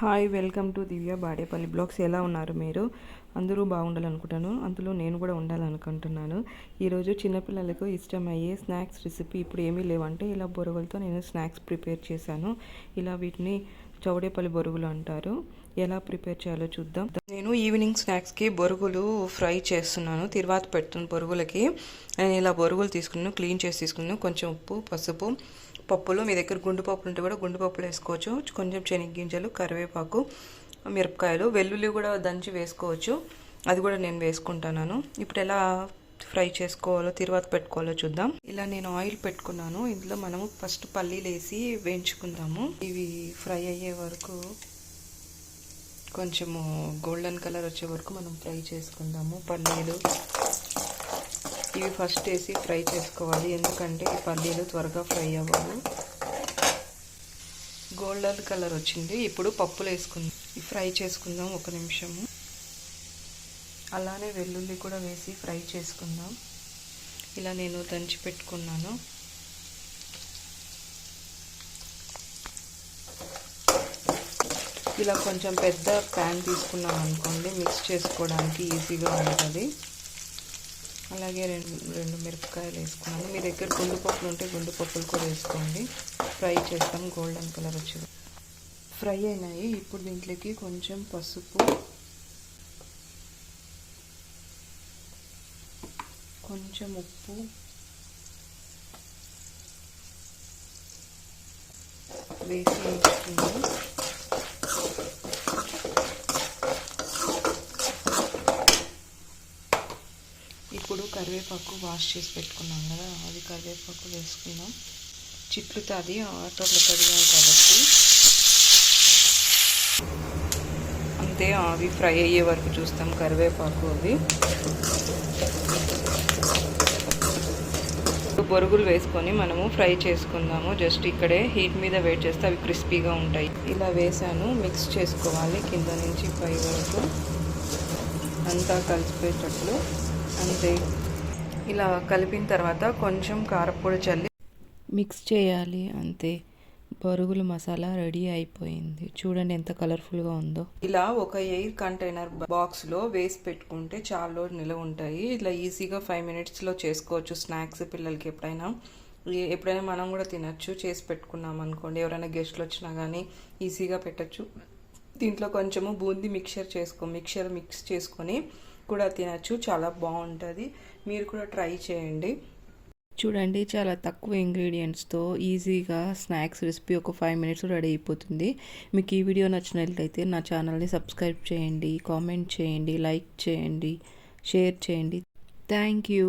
Hi welcome to Divya Badepalli blogs ఎలా ఉన్నారు మీరు? అందరూ బాగుండాలనుకుంటాను. అందులో నేను కూడా ఉండాలనుకుంటున్నాను. ఈరోజు చిన్నపిల్లలకు ఇష్టమయ్యే స్నాక్స్ రెసిపీ ఇప్పుడు ఏమీ లేవంటే ఇలా బొరుగులతో నేను స్నాక్స్ ప్రిపేర్ చేశాను. ఇలా వీటిని చౌడేపల్లి బొరుగులు అంటారు. ఎలా ప్రిపేర్ చేయాలో చూద్దాం. నేను ఈవినింగ్ స్నాక్స్కి బొరుగులు ఫ్రై చేస్తున్నాను. తర్వాత పెడుతున్న బొరుగులకి. నేను ఇలా బొరుగులు తీసుకున్నాను క్లీన్ చేసి తీసుకున్నాను. కొంచెం ఉప్పు పసుపు పప్పులు మీ దగ్గర గుండు పప్పులు ఉంటే కూడా గుండు పప్పులు వేసుకోవచ్చు. కొంచెం శనగగింజలు కరివేపాకు మిరపకాయలు వెల్లుల్లి కూడా దంచి వేసుకోవచ్చు. అది కూడా నేను వేసుకుంటున్నాను. ఇప్పుడు ఎలా ఫ్రై చేసుకోవాలో తిరువాత పెట్టుకోవాలో చూద్దాం. ఇలా నేను ఆయిల్ పెట్టుకున్నాను. ఇందులో మనము ఫస్ట్ పల్లీలు వేసి వేయించుకుందాము. ఇవి ఫ్రై అయ్యే వరకు కొంచెము గోల్డెన్ కలర్ వచ్చే వరకు మనం ఫ్రై చేసుకుందాము. పల్లీలు ఇవి ఫస్ట్ వేసి ఫ్రై చేసుకోవాలి. ఎందుకంటే ఈ పల్లీలు త్వరగా ఫ్రై అవ్వాలి గోల్డెన్ కలర్ వచ్చింది. ఇప్పుడు పప్పులు వేసుకుందాం. ఫ్రై చేసుకుందాం ఒక నిమిషము. అలానే వెల్లుల్లి కూడా వేసి ఫ్రై చేసుకుందాం. ఇలా నేను దంచి పెట్టుకున్నాను. ఇలా కొంచెం పెద్ద ప్యాన్ తీసుకున్నాం అనుకోండి మిక్స్ చేసుకోవడానికి ఈజీగా ఉంటుంది. అలాగే రెండు రెండు మిరపకాయలు వేసుకున్నాను. మీ దగ్గర గుండుపప్పులు ఉంటే గుండుపప్పులు కూడా వేసుకోండి. ఫ్రై చేస్తాం గోల్డెన్ కలర్ వచ్చి ఫ్రై అయినాయి. ఇప్పుడు దీంట్లోకి కొంచెం పసుపు కొంచెం ఉప్పు వేసి వేసుకుందాం ఇప్పుడు కరివేపాకు వాష్ చేసి పెట్టుకున్నాం కదా అది కరివేపాకు వేసుకుందాం. చిట్లుతో అది ఆటోలో కడిగాం కాబట్టి. అంతే అవి ఫ్రై అయ్యే వరకు చూస్తాం కరివేపాకు అవి. బొరుగులు వేసుకొని మనము ఫ్రై చేసుకుందాము. జస్ట్ ఇక్కడే హీట్ మీద వెయిట్ చేస్తే అవి క్రిస్పీగా ఉంటాయి. ఇలా వేసాను మిక్స్ చేసుకోవాలి కింద నుంచి పై వరకు. అంతా కలిసిపోయేటట్లు. అంతే. ఇలా కలిపిన తర్వాత కొంచెం కారపొడి చల్లి మిక్స్ చేయాలి అంతే. బరుగుల మసాలా రెడీ అయిపోయింది. చూడండి ఎంత కలర్ఫుల్గా ఉందో. ఇలా ఒక ఎయిర్ కంటైనర్ బాక్స్లో వేసి పెట్టుకుంటే చాలా రోజులు నిలవ ఉంటాయి. ఇలా ఈజీగా ఫైవ్ మినిట్స్లో చేసుకోవచ్చు స్నాక్స్ పిల్లలకి ఎప్పుడైనా. ఎప్పుడైనా మనం కూడా తినచ్చు చేసి పెట్టుకున్నాం అనుకోండి. ఎవరైనా గెస్ట్లు వచ్చినా కానీ ఈజీగా పెట్టచ్చు. దీంట్లో కొంచెము బూందీ మిక్చర్ చేసుకో మిక్చర్ మిక్స్ చేసుకొని కూడా తినచ్చు చాలా బాగుంటుంది. మీరు కూడా ట్రై చేయండి. చూడండి చాలా తక్కువ ఇంగ్రీడియంట్స్తో ఈజీగా స్నాక్స్ రెసిపీ ఒక ఫైవ్ మినిట్స్ రెడీ అయిపోతుంది. మీకు ఈ వీడియో నచ్చినట్లయితే నా ఛానల్ని సబ్స్క్రైబ్ చేయండి కామెంట్ చేయండి లైక్ చేయండి షేర్ చేయండి. Thank you.